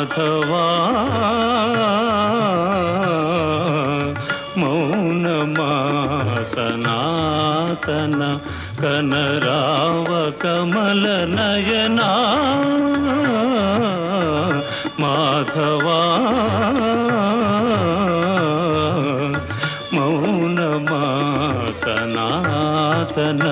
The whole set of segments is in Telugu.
మాధవా మౌనమా సనాతన కనరావ కమల నయనా మాధవా మౌనమా సనాతన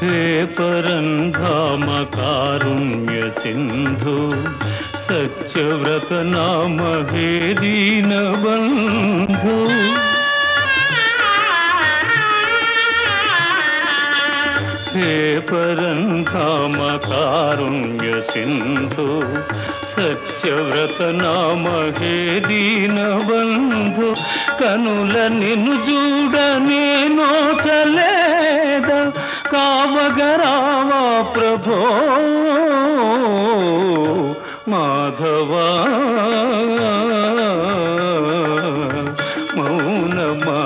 హే పరంధామ కారుణ్య సింధు సత్యవ్రత నామ హే దీన బంధు హే పరంధామ సింధు? సత్యవ్రత నామ హే దీన కనుల నిన్ను చూడ నేను చలేద కావగరావా ప్రభో మాధవా? మౌనమా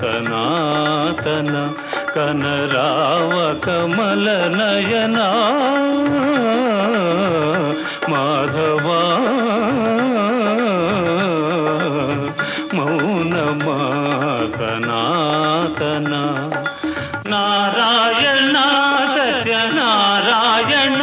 సనాతన కనరావ కమల నయనా మాధవా మౌనమా కనాతన నారాయణ సత్యనారాయణ